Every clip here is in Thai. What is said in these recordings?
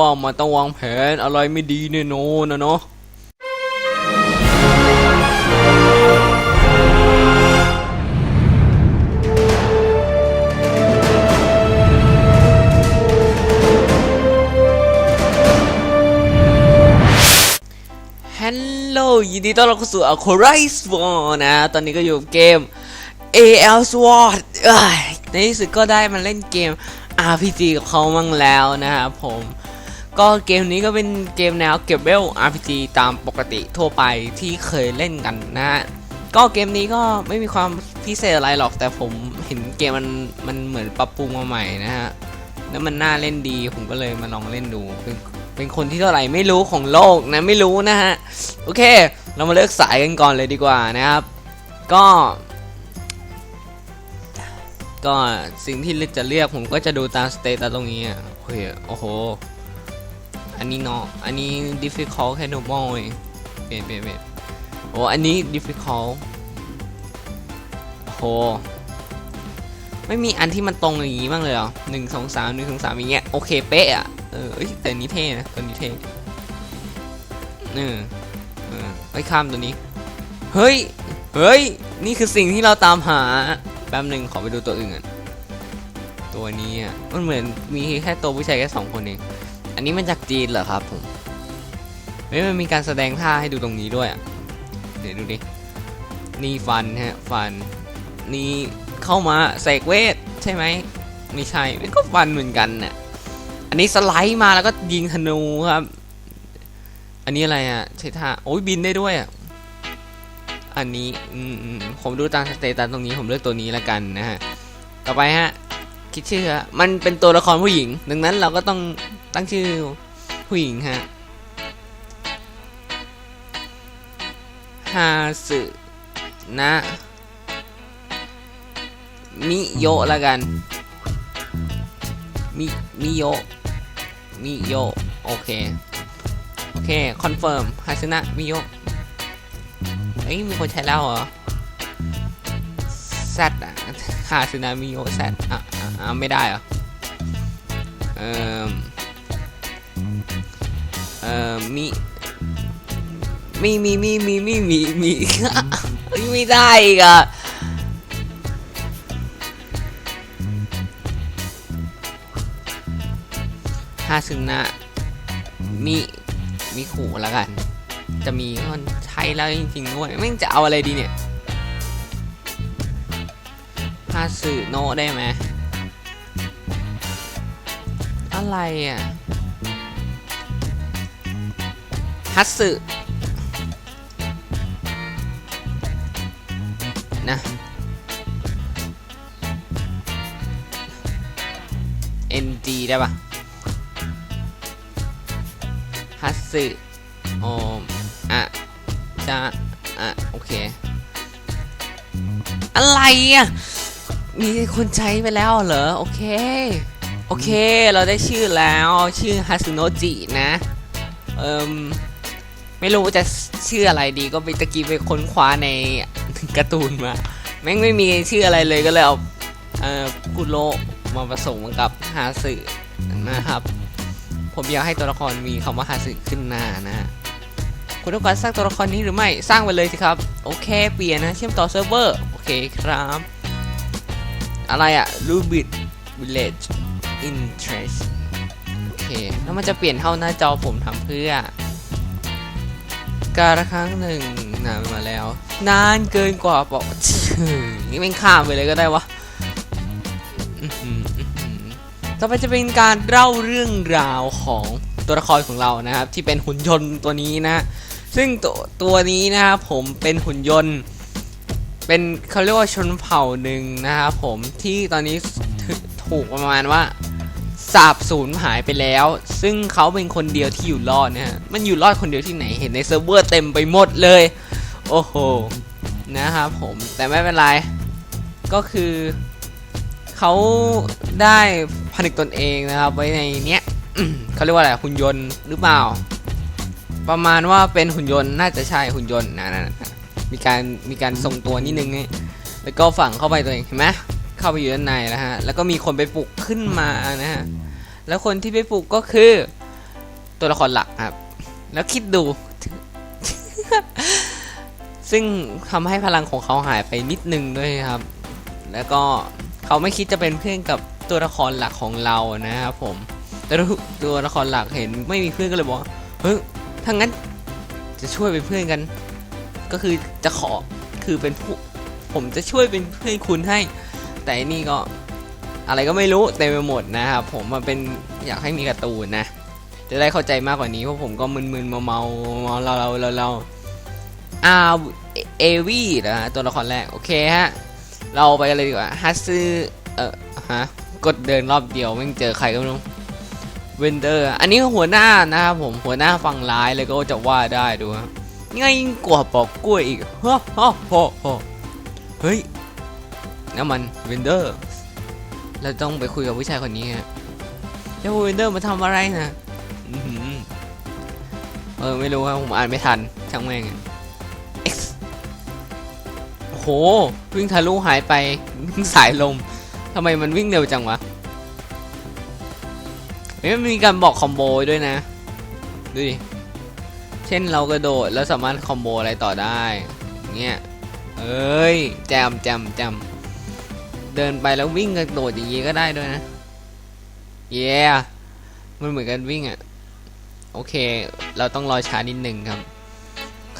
ว่ามันต้องวางแผนอะไรไม่ดีแน่นอนนะเนาะฮัลโหลยินดีต้อนรับเข้าสู่ a q u a r i s War นะ ตอนนี้ก็อยู่เกม AL Sword เอ้ยในที่สุดก็ได้มาเล่นเกม RPG กับเขามั่งแล้วนะครับผม ก็เกมนี้ก็เป็นเกมแนวเก็บเวล RPG ตามปกติทั่วไปที่เคยเล่นกันนะฮะก็เกมนี้ก็ไม่มีความพิเศษอะไรหรอกแต่ผมเห็นเกมมันมันเหมือนปรับปรุงมาใหม่นะฮะแล้วมันน่าเล่นดีผมก็เลยมาลองเล่นดูเป็นเป็นคนที่เท่าไหร่ไม่รู้ของโลกนะไม่รู้นะฮะโอเค เรามาเลือกสายกันก่อนเลยดีกว่านะครับ ก็ ก็สิ่งที่จะเลือกผมก็จะดูตามสเตตัสตรงนี้อะโอเคโอ้โห อันนี้เนาะอันนี้ difficult แค่ normal เองเปลี่ยนเปลี่ยนเบโอ้อันนี้ difficult โหไม่มีอันที่มันตรงอย่างนี้บ้างเลยเหรอหนึ่งสองสามหนึ่งสองสามอย่างเงี้ยโอเคเป๊ะอะเออเอ้ยแต่นี้เท่นะตัวนี้เท่เออเออไปข้ามตัวนี้ เฮ้ย เฮ้ย นี่คือสิ่งที่เราตามหา แป๊บหนึ่งขอไปดูตัวอื่นก่อนตัวนี้อะ มันเหมือนมีแค่ตัวผู้ชายแค่สองคนเอง อันนี้มันจากจีนเหรอครับผมเฮ้ยมันมีการแสดงท่าให้ดูตรงนี้ด้วยอะ เดี๋ยวดูดิ นี่ฟันฮะ ฟัน นี่เข้ามาเสกเวทใช่ไหม ไม่ใช่มันก็ฟันเหมือนกันน่ะ อันนี้สไลด์มาแล้วก็ยิงธนูครับ อันนี้อะไรอะ ใช้ท่า โอ้ยบินได้ด้วยอะ อันนี้ อืมผมดูตามสเตตัสตรงนี้ผมเลือกตัวนี้ล้วกันนะฮะ ต่อไปฮะ คิดชื่อมันเป็นตัวละครผู้หญิง ดังนั้นเราก็ต้อง ตั้งชื่อผู้หญิงฮะฮาสึนะมิโยะล้วกันมิมิโยะมิโยะโอเค โอเค คอนเฟิร์มฮาสึนะมิโยะเอ้ยมีคนใช้แล้วเหรอแซดอะฮาซึนามิโอแซดอะอะไม่ได้เหรอเอ่อ อ่อมีมีมีมีมีมีมีมีเอ้ยไม่ได้อีกอะฮาซึนะมิมิขู่แล้วกัน จะมีคนใช้แล้วจริงๆด้วยแม่งจะเอาอะไรดีเนี่ยฮาสึโนะได้ไหมอะไรอะ ฮัตสึนะ NG ได้ปะฮัตสึโอมอะจะอะโอเค อะไรอะ มีคนใช้ไปแล้วเหรอ โอเค โอเค เราได้ชื่อแล้ว ชื่อฮาซุโนจินะ เอิม ไม่รู้จะชื่ออะไรดีก็ไปตะกี้ไปค้นคว้าในการ์ตูนมาแม่งไม่มีชื่ออะไรเลยก็เลยเอาเอ่อกุโรมาผสมกับฮาสึนะครับ ผมอยากให้ตัวละครมีคำว่าฮาสึขึ้นหน้านะคุณต้องการสร้างตัวละครนี้หรือไม่สร้างไปเลยสิครับ โอเค เปลี่ยนนะ เชื่อมต่อเซิร์ฟเวอร์ โอเคครับ อะไรอะ Rubit Village Interest โอเค แล้วมันจะเปลี่ยนเท่าหน้าจอผมทำเพื่อ การละครั้งหนึ่งนานมาแล้ว นานเกินกว่าบอกนี่แม่งข้ามไปเลยก็ได้วะต่อไปจะเป็นการเล่าเรื่องราวของตัวละครของเรานะครับ ที่เป็นหุ่นยนต์ตัวนี้นะ ซึ่งตัวตัวนี้นะครับผมเป็นหุ่นยนต์ เป็นเขาเรียกว่าชนเผ่าหนึ่งนะครับผมที่ตอนนี้ถูกประมาณว่า สาบสูญหายไปแล้ว ซึ่งเขาเป็นคนเดียวที่อยู่รอดนะฮะมันอยู่รอดคนเดียวที่ไหนเห็นในเซิร์ฟเวอร์เต็มไปหมดเลย โอ้โหนะครับผมแต่ไม่เป็นไร ก็คือเขาได้ผนึกตนเองนะครับไว้ในเนี้ยเขาเรียกว่าอะไรหุ่นยนต์หรือเปล่า ประมาณว่าเป็นหุ่นยนต์น่าจะใช่หุ่นยนต์นะนะนะมีการมีการทรงตัวนิดนึงนี่แล้วก็ฝังเข้าไปตัวเองเห็นไหม เข้าไปอยู่ด้านในแล้วฮะ แล้วก็มีคนไปปลุกขึ้นมานะฮะ แล้วคนที่ไปปลุกก็คือ ตัวละครหลักครับ แล้วคิดดู ซึ่งทำให้พลังของเขาหายไปนิดนึงด้วยครับ แล้วก็เขาไม่คิดจะเป็นเพื่อนกับตัวละครหลักของเรานะครับผม แต่ตัวละครหลักเห็นไม่มีเพื่อนก็เลยบอกว่าเฮ้ยถ้างั้นจะช่วยเป็นเพื่อนกัน ก็คือจะขอคือเป็นผู้ผมจะช่วยเป็นเพื่อนคุณให้ แต่นี่ก็อะไรก็ไม่รู้เต็มไปหมดนะครับผมมันเป็นอยากให้มีการ์ตูนนะ จะได้เข้าใจมากกว่านี้เพราะผมก็มึนๆเมาเมาเมาเราเราเราเราอาเอวี่นะตัวละครแรกโอเคฮะเราไปกันเลยดีกว่าฮัตซึเออฮะกดเดินรอบเดียวไม่เจอใครก็ไม่รู้เวนเดอร์อันนี้หัวหน้านะครับผมหัวหน้าฝั่งร้ายเลยก็จะว่าได้ดูง่ายยิ่งกว่าปอกกล้วยอีกฮ่าฮ่าฮ่าฮ่าเฮ้ย น้ำมันเวนเดอร์เราต้องไปคุยกับผู้ชายคนนี้ฮะเจ้าเวนเดอร์มาทำอะไรนะอื้อหือเออไม่รู้ครับผมอ่านไม่ทันช่างแม่ง X โอ้โห วิ่งทะลุหายไปวิ่งสายลมทำไมมันวิ่งเร็วจังวะเฮ้ยมันมีการบอกคอมโบด้วยนะ ดูดิ เช่นเรากระโดดแล้วสามารถคอมโบอะไรต่อได้ เงี้ย เอ้ย แจมแจมแจมเดินไปแล้ววิ่งกระโดดอย่างงี้ก็ได้ด้วยนะเย้มันเหมือนกันวิ่งอะโอเค เราต้องรอช้านิดหนึ่งครับ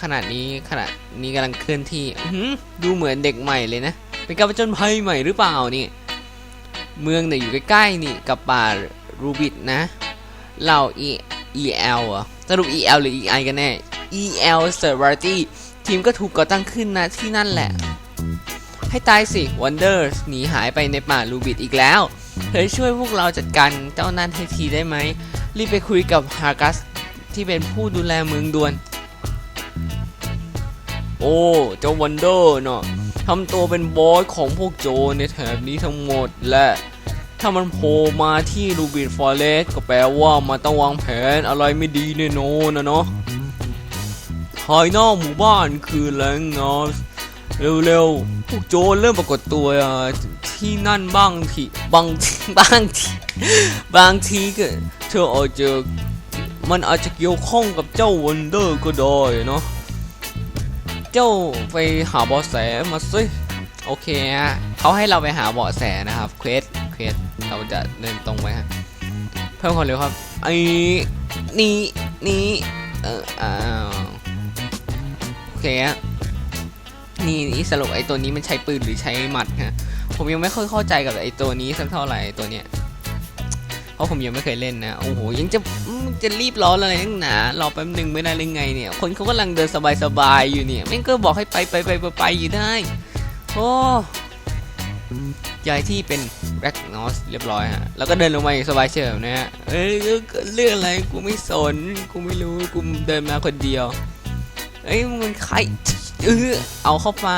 ขนาดนี้ขนาดนี้กำลังเคลื่อนที่ดูเหมือนเด็กใหม่เลยนะ เป็นการผจญภัยใหม่หรือเปล่านี่ เมืองเนี่ยอยู่ใกล้ๆนี่กับป่ารูบิดนะ เรา E EL อะสรุป EL หรือ EI กันแน่ EL s e r v a r t y ทีมก็ถูกก่อตั้งขึ้นนะที่นั่นแหละ ให้ตายสิ Wonders หนีหายไปในป่ารูบิดอีกแล้วเธอช่วยพวกเราจัดการเจ้านั่นให้ทีได้ไหม รีบไปคุยกับฮากัสที่เป็นผู้ดูแลเมืองด่วน โอ้เจ้าวันเดอร์เนาะทำตัวเป็นบอสของพวกโจในแถบนี้ทั้งหมดและถ้ามันโผล่มาที่ลูบิดฟอเรสก็แปลว่ามันต้องวางแผนอะไรไม่ดีแน่นอนนะเนาะภายนอกหมู่บ้านคือแรงงา เร็วๆพวกโจรเริ่มปรากฏตัวที่นั่นบ้างทีบางทีบางทีบางทีก็เธออาจจะมันอาจจะเกี่ยวข้องกับเจ้าวันเดอร์ก็ได้เนาะเจ้าไปหาเบาะแสมาสิโอเคฮะเขาให้เราไปหาเบาะแสนะครับเควสเควสเราจะเดินตรงไปฮะเพิ่มความเร็วครับไอ้นี่นี่เอออ้าวโอเคฮะ นี่นี่สรุปไอ้ตัวนี้มันใช้ปืนหรือใช้หมัดฮะผมยังไม่ค่อยเข้าใจกับไอ้ตัวนี้สักเท่าไหร่ตัวเนี้ยเพราะผมยังไม่เคยเล่นนะโอ้โหยังจะจะรีบร้อนอะไรนักหนารอแป๊บหนึ่งไม่ได้หรือไงเนี่ย คนเขากำลังเดินสบายๆอยู่เนี่ยแม่งก็บอกให้ไปไปไปไปอยู่ได้โอ้ยายที่เป็นแร็กนอสเรียบร้อยฮะ แล้วก็เดินลงมาอย่างสบายเฉยนะฮะ เอ้ยเรื่องอะไรกูไม่สน กูไม่รู้ กูเดินมาคนเดียว เอ้ยมันใคร เออเอาเข้าไป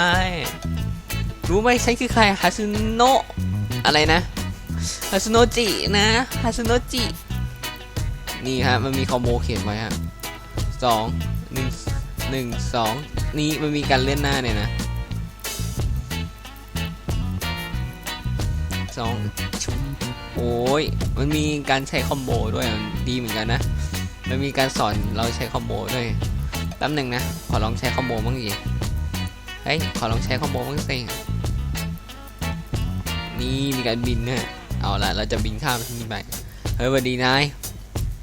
รู้ไหมฉันคือใครฮาซุโนะอะไรนะฮาซุโนจินะฮาซุโนจิ นี่ฮะมันมีคอมโบเขียนไว้ฮะสองหนึ่งหนึ่งสองนี่มันมีการเล่นหน้าเนี่ยนะสองโอ้ยมันมีการใช้คอมโบด้วยดีเหมือนกันนะ มันมีการสอนเราใช้คอมโบด้วยแป๊บหนึ่งนะ ขอลองใช้คอมโบบ้างดิ เฮ้ย ขอลองใช้คอมโบบ้างสินี่มีการบินนะเอาละเราจะบินข้ามที่นี่ไป เฮ้ยสวัสดีนาย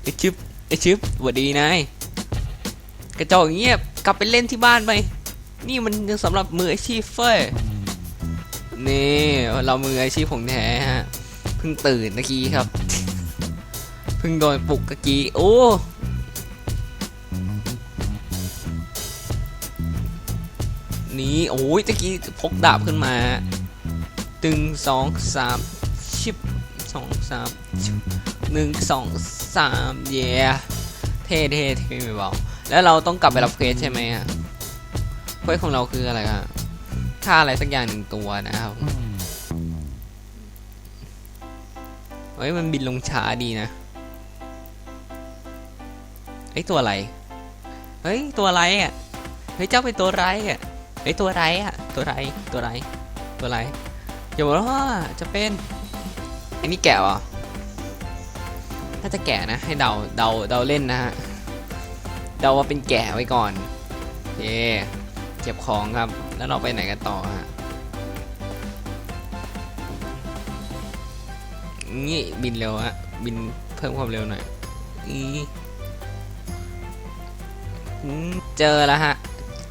ไอชึบไอชึบสวัสดีนาย กระจอกเงียบ กลับไปเล่นที่บ้านไป นี่มันสำหรับมืออาชีพเฟ้ย นี่เรามืออาชีพของแท้ฮะ เพิ่งตื่นเมื่อกี้ครับ เพิ่งโดนปลุกเมื่อกี้ โอ้ นี่โอ้ยตะกี้พกดาบขึ้นมาตึงสองสามชิบสองสามชิบหนึ่งสองสามเย่เท่เท่เท่ไม่เบาแล้วเราต้องกลับไปรับเควสใช่ไหมอะเควสของเราคืออะไรครับฆ่าอะไรสักอย่างหนึ่งตัวนะครับเฮ้ยมันบินลงช้าดีนะเฮ้ยตัวอะไร เฮ้ยตัวอะไรอะ เฮ้ยเจ้าเป็นตัวไรอะ เฮ้ยตัวไรอะตัวไรตัวไรตัวไรอย่าบอกว่าจะเป็นไอ้นี่แกะเหรอถ้าจะแกะนะให้เดาเดาเดาเล่นนะฮะเดาว่าเป็นแกะไว้ก่อนโอเคเก็บของครับแล้วเราไปไหนกันต่อฮะนี่บินเร็วฮะบินเพิ่มความเร็วหน่อยอีเจอแล้วฮะ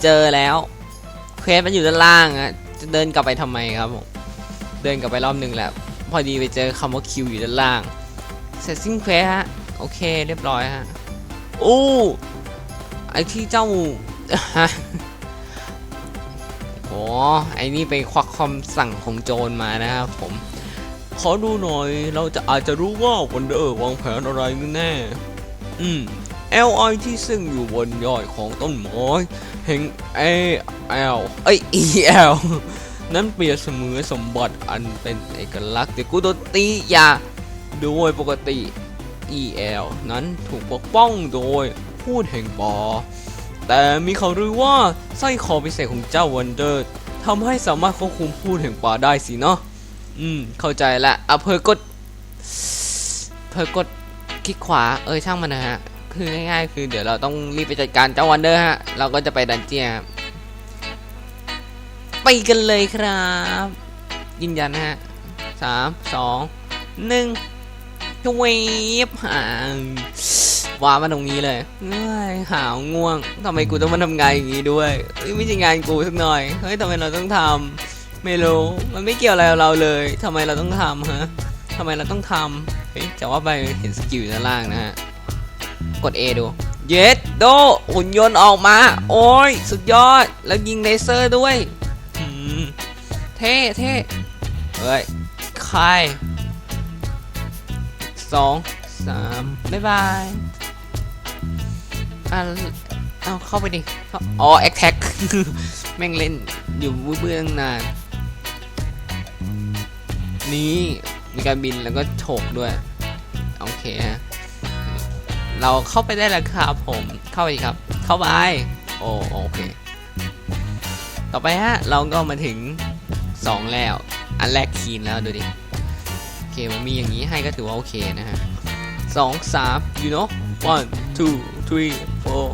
เจอแล้ว ควสมันอยู่ด้านล่างอะจะเดินกลับไปทำไมครับผมเดินกลับไปรอบหนึ่งแหละพอดีไปเจอคำว่าคิวอยู่ด้านล่างเสร็จสิ้นเควสฮะโอเคเรียบร้อยฮะโอ้ไอที่เจ้าโอ้ไอนี่ไปควักคำสั่งของโจรมานะครับผมขอดูหน่อยเราจะอาจจะรู้ว่าวันเดอร์วางแผนอะไรแน่อืม ๆอืม LI ที่ซึ่งอยู่บนยอดของต้นไม้แห่ง A L เอ้ย E L นั้นเปรียบเสมือนสมบัติอันเป็นเอกลักษณ์แต่กูโดนตียาโดยปกติ E L นั้นถูกปกป้องโดยพูดแห่งปอ แต่มีข่าวลือว่าไส้คอพิเศษของเจ้าวันเดอร์ทำให้สามารถควบคุมพูดแห่งป่าได้สิเนาะอืม เข้าใจละอะเพอกดเพอกดคลิกขวา เออช่างมันนะฮะ คือง่ายๆคือเดี๋ยวเราต้องรีบไปจัดการเจ้าวันเดอร์ฮะ เราก็จะไปดันเจียครับไปกันเลยครับ ยืนยันฮะสามสองหนึ่งเวฟหางว้ามาตรงนี้เลยเฮ้ยหาวง่วงทำไมกูต้องมาทำงานอย่างนี้ด้วยเฮ้ยไม่ใช่งานกูสักหน่อยเฮ้ยทำไมเราต้องทำไม่รู้มันไม่เกี่ยวอะไรกับเราเลยทำไมเราต้องทำฮะทำไมเราต้องทำเฮ้ยจะว่าไปเห็นสกิลอยู่ด้านล่างนะฮะ กด A ดู เยสโดหุ่นยนต์ออกมา โอ้ย สุดยอด แล้วยิงเลเซอร์ด้วย เท่เท่เฮ้ยใครสองสามบ๊ายบายอะเอาเข้าไปดิ อ๋อ แอคแท็ก แม่งเล่นอยู่เบื้องนาน นี่มีการบินแล้วก็โฉกด้วย โอเคฮะ เราเข้าไปได้แล้วครับผมเข้าไปครับ เข้าไปโอโอเค ต่อไปฮะเราก็มาถึง 2 แล้ว อันแรกคีนแล้วดูดิโอเคมันมีอย่างนี้ให้ก็ถือว่าโอเคนะฮะสองสาม you know one two three four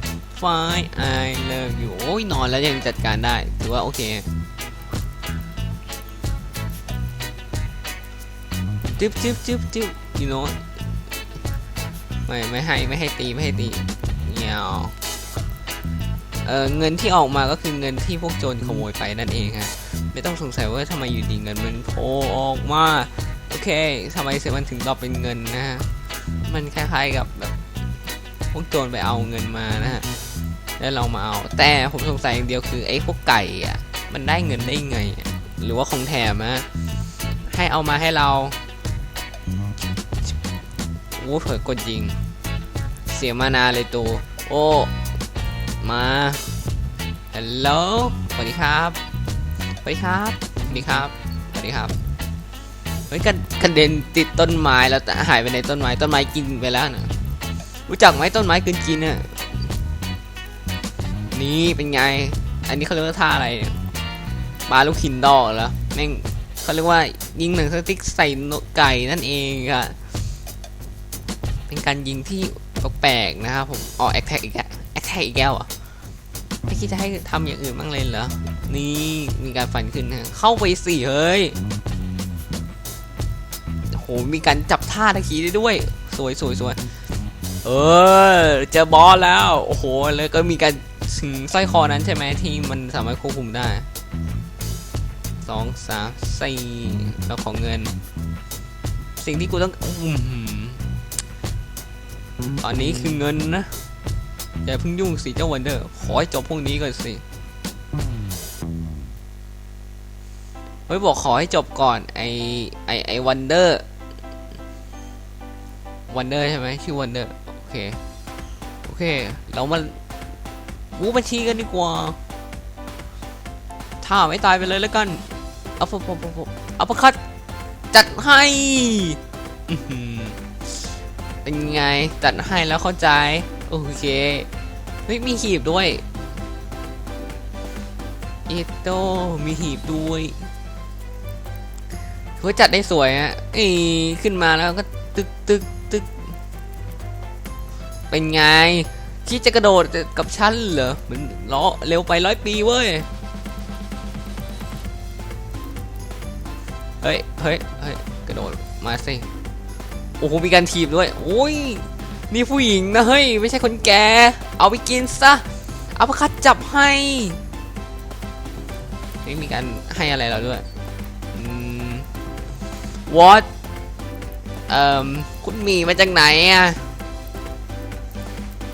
five I love you โอ้ยนอนแล้วยังจัดการได้ถือว่าโอเคจึ๊บจึ๊บจึ๊บจึ๊บ you know ไม่ไม่ให้ไม่ให้ตีไม่ให้ตีเงี้ยเออเงินที่ออกมาก็คือเงินที่พวกโจรขโมยไปนั่นเองฮะไม่ต้องสงสัยว่าทำไมอยู่ดีเงินมันโผล่ออกมาโอเคทำไมเสียมันถึงตอบเป็นเงินนะฮะมันคล้ายๆกับแบบพวกโจรไปเอาเงินมานะฮะแล้วเรามาเอา แต่ผมสงสัยอย่างเดียวคือไอ้พวกไก่อะมันได้เงินได้ไง หรือว่าของแถมอะให้เอามาให้เรา โอ้เผยกดยิง เสียมานาเลยตัวโอ้ มาฮัลโหลสวัสดีครับสวัสดีครับสวัสดีครับสวัสดีครับเฮ้ยกระกระเด็นติดต้นไม้แล้วแต่หายไปในต้นไม้ต้นไม้กินไปแล้วนะรู้จักไหมต้นไม้กินกินน่ะนี่เป็นไง อันนี้เขาเรียกว่าท่าอะไรเนี่ยปลาลูกหินดอกเหรอแม่งเขาเรียกว่ายิงหนังสติ๊กใส่นกไก่นั่นเองค่ะ เป็นการยิงที่แปลกๆนะครับผมอ๋อแอคแท็กอีกแล้วแอคแท็กอีกแล้วอะไม่คิดจะให้ทำอย่างอื่นบ้างเลยเหรอ นี่มีการฟันขึ้นนะเข้าไปสิเฮ้ยโหมีการจับท่าตะคีได้ด้วย สวยสวยสวยเออเจอบอสแล้ว โอ้โห แล้วก็มีการถึงสร้อยคอนั้นใช่ไหมที่มันสามารถควบคุมได้สองสามสี่แล้วของเงิน สิ่งที่กูต้องอื้อหือ ตอนนี้คือเงินนะ อย่าเพิ่งยุ่งสิเจ้าวันเดอร์ ขอให้จบพวกนี้ก่อนสิ เฮ้ยบอกขอให้จบก่อนไอไอไอวันเดอร์ วันเดอร์ใช่ไหมชื่อวันเดอร์ โอเค โอเค เรามาบูบัญชีกันดีกว่า ถ้าไม่ตายไปเลยแล้วกันอาปุ๊บปุ๊บปุ๊บปุ๊บเอาประคัดจัดให้ เป็นไงจัดให้แล้วเข้าใจ โอเคเฮ้ยมีหีบด้วยเอโตมีหีบด้วยเฮ้ยจัดได้สวยอะเอ้ขึ้นมาแล้วก็ตึกตึกตึกเป็นไงคิดจะกระโดดกับฉันเหรอมันล้อเร็วไปร้อยปีเว้ยเฮ้ยเฮ้ยเฮ้ยกระโดดมาสิ โอ้โหมีการถีบด้วยโอ้ยนี่ผู้หญิงนะเฮ้ยไม่ใช่คนแก่เอาไปกินซะเอาไปคัดจับให้ไม่มีการให้อะไรเราด้วยอืม what เอ่อคุณมีมาจากไหนอะ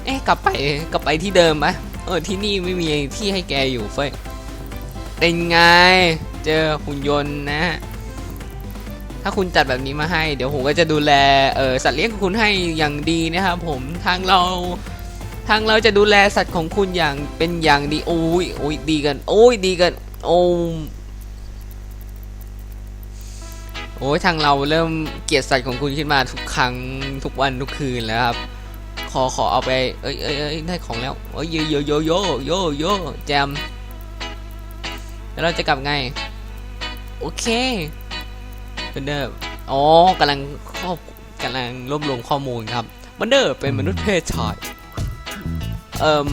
เอ๊ะกลับไปกลับไปที่เดิมไหมเออที่นี่ไม่มีที่ให้แกอยู่เฟ้ยเป็นไง เจอหุ่นยนต์นะฮะ ถ้าคุณจัดแบบนี้มาให้ เดี๋ยวผมก็จะดูแลเออสัตว์เลี้ยงของคุณให้อย่างดีนะครับผมทางเรา ทางเราจะดูแลสัตว์ของคุณอย่างเป็นอย่างดีโอ้ยโอ้ยดีกัน โอ้ยดีกันโอ้โอ้ยทางเราเริ่มเกลียดสัตว์ของคุณขึ้นมาทุกครั้งทุกวันทุกคืนแล้วครับ ขอขอเอาไปเอ้ยเอ้ยเอ้ยได้ของแล้วโอ้ยโยโยโยโยโยโยแจมแล้วเราจะกลับไง โอเค บันเดอร์อ๋อกำลังครอบกำลังรวบรวมข้อมูลครับบันเดอร์เป็นมนุษย์เพศชายเอ่ม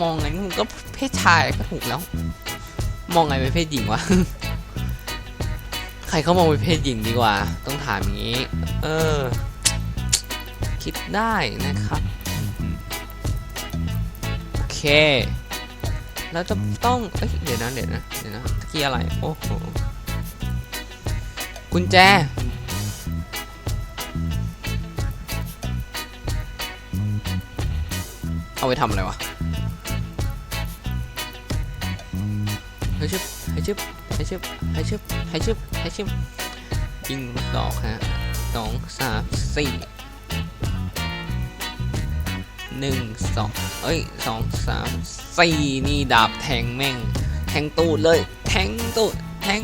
มองไงมันก็เพศชายก็ถูกแล้ว มองไงเป็นเพศหญิงวะใครเขามองเป็นเพศหญิงดีกว่า ต้องถามอย่างนี้ เออ คิดได้นะครับโอเคแล้วจะต้องเอ้ยเดี๋ยวนะเดี๋ยวนะเดี๋ยวนะตะกี้อะไรโอ้โห กุญแจ เอาไปทำอะไรวะ ให้ชึบให้ชึบให้ชึบให้ชึบให้ชึบให้ชึบยิงดอกฮะสองสามสี่หนึ่งสองเอ้ยสองสามสี่นี่ดาบแทงแม่ง แทงตูดเลย แทงตูด แทง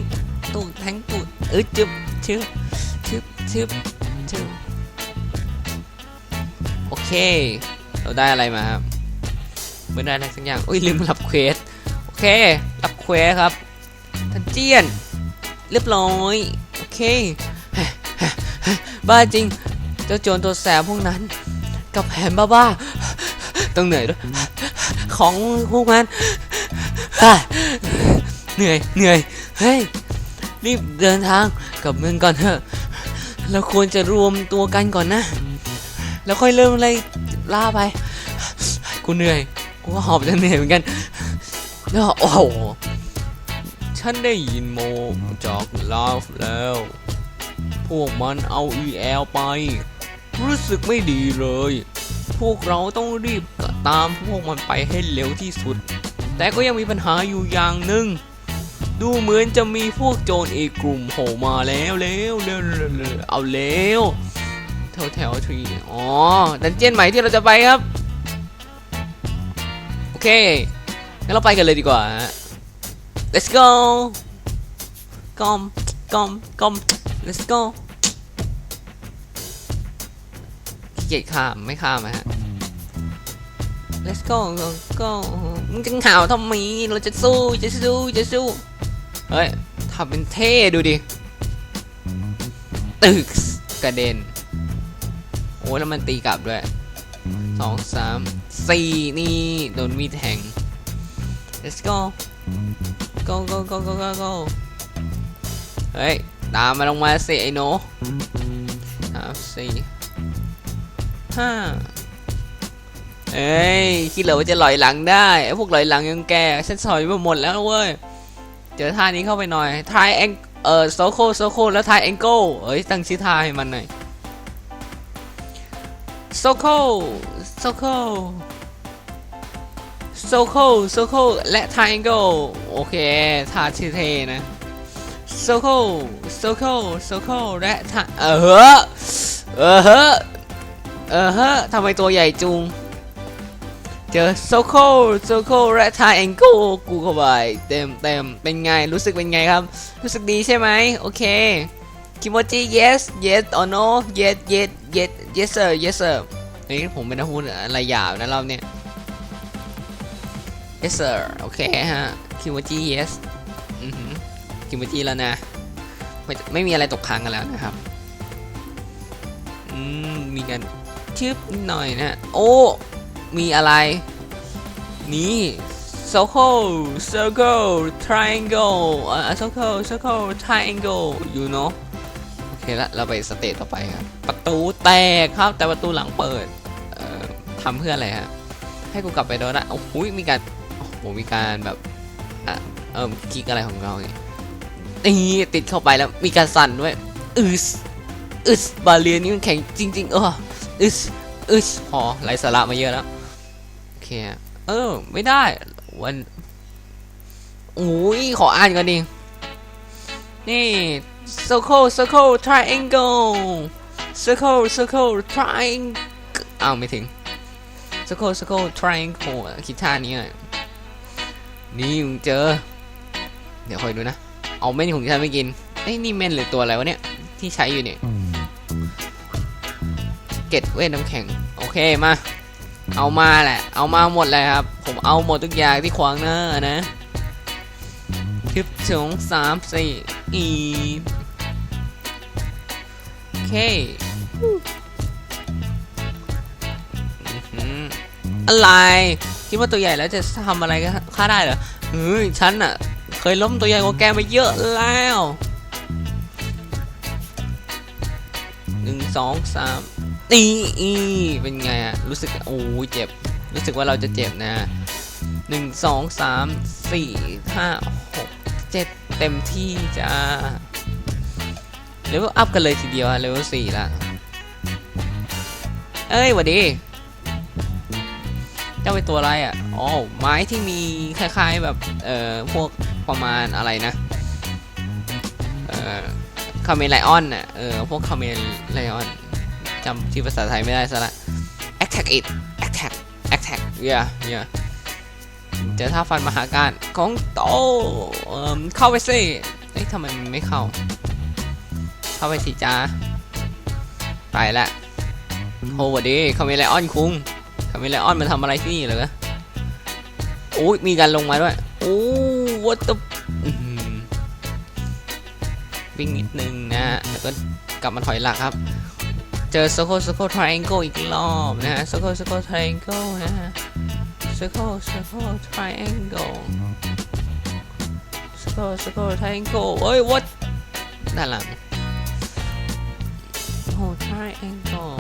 ตูด แทงตูด เอ้ยจึบชึบชึบชึบชึบโอเค เราได้อะไรมาครับไม่ได้อะไรสักอย่างอุ้ยลืมรับเควสโอเครับเควสครับทันเจียน เรียบร้อยโอเคบ้าจริงเจ้าโจรตัวแสบพวกนั้น กับแผนบ้าๆต้องเหนื่อยด้วยของพวกมันเหนื่อยเหนื่อยเฮ้ย รีบเดินทางกลับเมืองก่อนเถอะ เราควรจะรวมตัวกันก่อนนะ แล้วค่อยเริ่มอะไรล่าไป กูเหนื่อย กูหอบจะเหนื่อยเหมือนกัน แล้วโอ้โห ฉันได้ยินโมจากลาฟแล้ว พวกมันเอา EL ไป รู้สึกไม่ดีเลย พวกเราต้องรีบตามพวกมันไปให้เร็วที่สุด แต่ก็ยังมีปัญหาอยู่อย่างหนึ่ง ดูเหมือนจะมีพวกโจรอีกกลุ่มโผล่มาแล้วเร็วเร็วเร็วเอาเร็วแถวแถวทรีอ๋อ ดันเจียนใหม่ที่เราจะไปครับ โอเค งั้นเราไปกันเลยดีกว่า let's go กอมกอมกอม let's go เกียข้ามไม่ข้ามนะฮะ let's go go go มึงจะห่าวทำไมเราจะสู้จะสู้จะสู้ เฮ้ยทำเป็นเท่ดูดิ ตึกกระเด็น โอ้ยแล้วมันตีกลับด้วยสองสามสี่นี่ โดนมีดแทง let's go go go go go go go เฮ้ย ตามมาลงมาสิไอ้โนสามสี่ห้าเอ้ย คิดเหรอว่าจะลอยหลังได้ไอ้พวกลอยหลังยังแกฉันสอยมาหมดแล้วเว้ย เจอท่านี้เข้าไปหน่อยทายแองเอ่อโซโคโซโคแล้วทายแองเกิลเอ้ยตั้งชื่อท่าให้มันหน่อยโซโคโซโคโซโคโซโคและทายแองเกิลโอเคท่าชื่อเทนะโซโคโซโคโซโคและทาเออเฮ้อเออเฮ้อเออเฮ้อทำไมตัวใหญ่จุง เจอโซโคโซโคและทาแองเกิลกูเข้าไปเต็มเต็มเป็นไงรู้สึกเป็นไงครับ รู้สึกดีใช่ไหมโอเคคิโมจิ yes yes or no yes yes yes yes sir yes sir เฮ้ยผมเป็นนักพูดอะไรหยาบนะเราเนี่ย yes sir โอเคฮะคิโมจิ yes อือหือคิโมจิแล้วนะไม่ไม่มีอะไรตกค้างกันแล้วนะครับอืมมีการชึบหน่อยนะ โอ้ มีอะไร นี่ circle circle triangle อ่า circle circle triangle you know โอเคละเราไปสเตจต่อไปครับประตูแตกครับแต่ประตูหลังเปิดเอ่อทำเพื่ออะไรฮะให้กูกลับไปโดนละโอ้โหมีการโอ้โหมีการแบบอะเอิ่มคลิกอะไรของเราเนี่ยนี่ติดเข้าไปแล้วมีการสั่นด้วยอึสอึสบาเลียนี่มันแข็งจริง ๆ เอออึสอึสพอไรสาระมาเยอะแล้ว เคอะเออ ไม่ได้ วันโอ้ยขออ่านก่อนดิ นี่ circle circle triangle circle circle triangle อ้าว ไม่ถึง circle circle triangle อะคิดท่านี้หน่อยนี่มึงเจอ เดี๋ยวคอยดูนะ เอาเม่นของฉันไม่กินเอ้ยนี่เม่นหรือตัวอะไรวะเนี่ย ที่ใช้อยู่เนี่ย เกตเวทน้ำแข็ง โอเค มา เอามาแหละ เอามาหมดเลยครับ ผมเอาหมดทุกอย่างที่ขวางหน้านะคลิปสองสามสี่อีโอเคอื้อหืออะไรคิดว่าตัวใหญ่แล้วจะทำอะไรก็ฆ่าได้เหรอเฮ้ยฉันอะเคยล้มตัวใหญ่กว่าแกมาเยอะแล้วหนึ่งสองสาม นี่อีเป็นไงอะรู้สึกโอ้ยเจ็บ รู้สึกว่าเราจะเจ็บนะหนึ่งสองสามสี่ห้าหกเจ็ดเต็มที่จ้าเลเวลอัพกันเลยทีเดียวเลเวลสี่ละเอ้ยหวัดดีเจ้าเป็นตัวอะไรอะอ๋อไม้ที่มีคล้ายๆแบบ เอ่อ พวกประมาณอะไรนะ เอ่อคาเมนไลออนน่ะ เออ พวกคาเมนไลออน จำที่ภาษาไทยไม่ได้ซะละ attack it attack attack yeah yeah เจอท่าฟันมหาการของโตเข้าไปสิเอ้ยทำไมมันไม่เข้า เข้าไปสิจ้าไปละโอ้หวัดดีคาเมไลออนคุงคาเมไลออนมันทำอะไรที่นี่เหรอโอ้ยมีการลงมาด้วยโอ้ what the อื้อหือวิ่งนิดนึงนะฮะแล้วก็กลับมาถอยหลักครับ เจอ circle circle triangle อีกรอบนะฮะ circle circle triangle นะฮะ circle circle triangle circle circle triangle เอ้ย what ด้านหลังโอ้ triangle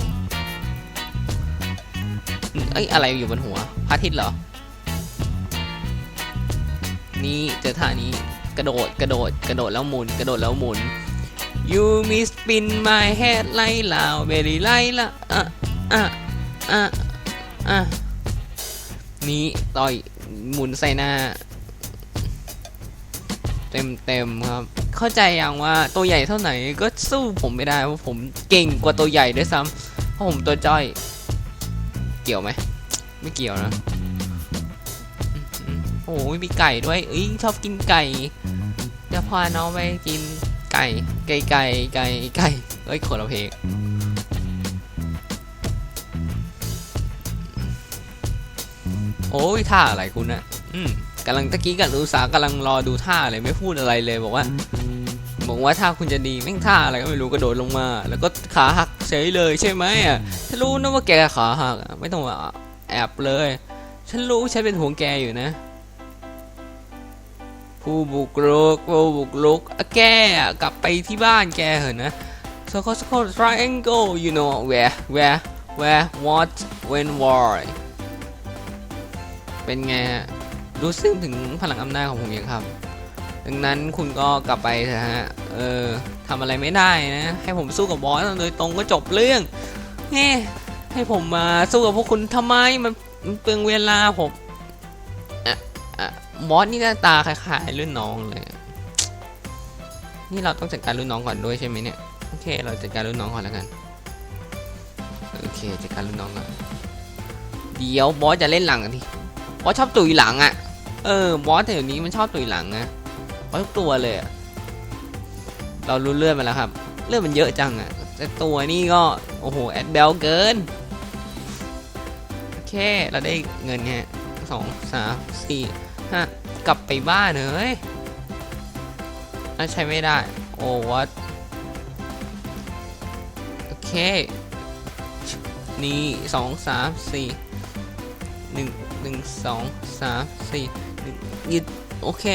อืมเอ้ย อะไรอยู่บนหัวพระอาทิตย์เหรอ นี่เจอท่านี้กระโดดกระโดดกระโดดแล้วหมุนกระโดดแล้วหมุน You me spin my head ไล่ลาวเบลี่ไล่ละอะอะอะอะนี่ต่อยหมุนใส่หน้า เต็มเต็มครับ เข้าใจอย่างว่าตัวใหญ่เท่าไหร่ก็สู้ผมไม่ได้เพราะผมเก่งกว่าตัวใหญ่ด้วยซ้ำเพราะผมตัวจ้อย เกี่ยวไหมไม่เกี่ยวนะโอ้ยมีไก่ด้วยเอ้ยชอบกินไก่เดี๋ยวพาน้องไปกิน ไก่ไก่ไก่ไก่ไก่เอ้ยคนละเพลงโอ้ยท่าอะไรคุณนะอืมกำลังตะกี้กับอุตสาห์กำลังรอดูท่าเลยไม่พูดอะไรเลยบอกว่าบอกว่าท่าคุณจะดีแม่งท่าอะไรก็ไม่รู้กระโดดลงมา แล้วก็ขาหักเฉยเลยใช่ไหมอะฉันรู้นะว่าแกขาหักไม่ต้องแอบเลย ฉันรู้ฉันเป็นห่วงแกอยู่นะ ผู้บุกรุกผู้บุกรุกแก่กลับไปที่บ้านแกเหอะนะ circle circle triangle you know where where where what when why เป็นไงฮะรู้สึกถึงพลังอำนาจของผมยังครับ ดังนั้นคุณก็กลับไปเถอะฮะ เออทำอะไรไม่ได้นะ ให้ผมสู้กับบอสโดยตรงก็จบเรื่องเฮ้ให้ผมมาสู้กับพวกคุณทำไม มันมันเปลืองเวลาผมอะ บอสนี่หน้าตาคล้ายๆรุ่นน้องเลย นี่เราต้องจัดการรุ่นน้องก่อนด้วยใช่ไหมเนี่ย โอเค เราจัดการรุ่นน้องก่อนแล้วกัน โอเค จัดการรุ่นน้องก่อน เดี๋ยวบอสจะเล่นหลังกันทีบอสชอบตุยหลังอะ่ะ เออ บอสแถวนี้มันชอบตุยหลังอะบอสทุกตัวเลย เรารู้เลื่อนมาแล้วครับ เลื่อนมันเยอะจังอะ่ะ แต่ตัวนี่ก็ โอ้โห แอดเบลเกิน โอเค เราได้เงินเนี่ยสองสามสี่ ฮะกลับไปบ้านเฮ้ยน่าใช้ไม่ได้ โอ้วัดโอเค นี่สองสามสี่หนึ่งหนึ่งสองสามสี่หนึ่งยึดโอเค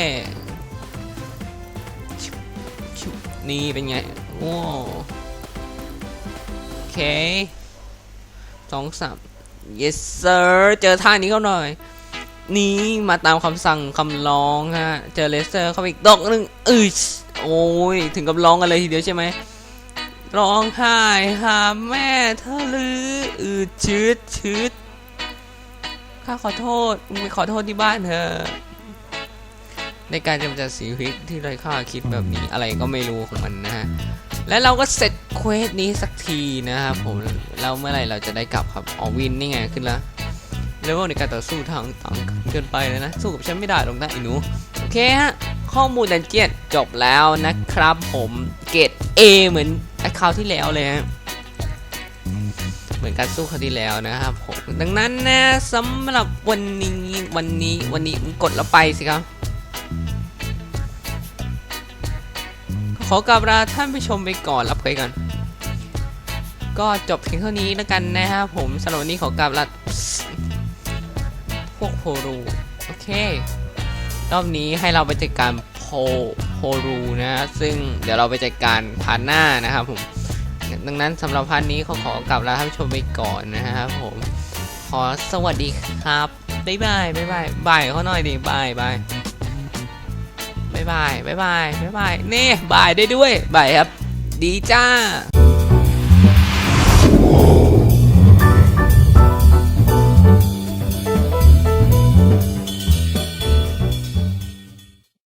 ชุบนี่เป็นไงว้โอเคสองสาม yes sir เจอท่านี้เขาหน่อย นี่มาตามคำสั่งคำร้องฮะ เจอเลสเซอร์เข้าไปอีกดอกนึงอือโอ้ย ถึงกับร้องกันเลยทีเดียวใช่ไหมร้องไห้หาแม่เธอหรืออืดชืดชืดข้าขอโทษมึงไปขอโทษที่บ้านเธอะในการกำจัดสีพิษที่ไร้ค่าคิดแบบนี้อะไรก็ไม่รู้ของมันนะฮะ และเราก็เสร็จเควสนี้สักทีนะครับผม แล้วเมื่อไหร่เราจะได้กลับครับออวินนี่ไงขึ้นแล้ว เลเวลในการต่อสู้ทางต่างเกินไปเลยนะ สู้กับฉันไม่ได้หรอกนะไอ้หนู โอเคฮะ ข้อมูลดันเจียนจบแล้วนะครับผมเกรด A เหมือนไอ้คราวที่แล้วเลยฮะเหมือนการสู้คราวที่แล้วนะครับผมดังนั้นนะสำหรับวันนี้วันนี้วันนี้มึงกดแล้วไปสิครับขอกราบลาท่านผู้ชมไปก่อนรับไปก่อนก็จบเพียงเท่านี้แล้วกันนะครับผมสำหรับวันนี้ขอกราบลา วกโพรูโอเค รอบนี้ให้เราไปจัดการโพโพรูนะ ซึ่งเดี๋ยวเราไปจัดการพาร์ทหน้านะครับผม ดังนั้นสำหรับพาร์ทนี้เขาขอกลับลาท่านผู้ชมไปก่อนนะครับผม ขอสวัสดีครับบ๊ายบายบ๊ายบายบายเขาหน่อยดิบายบายบ๊ายบายบ๊ายบายบ๊ายบายนี่บายได้ด้วยบายครับ ดีจ้า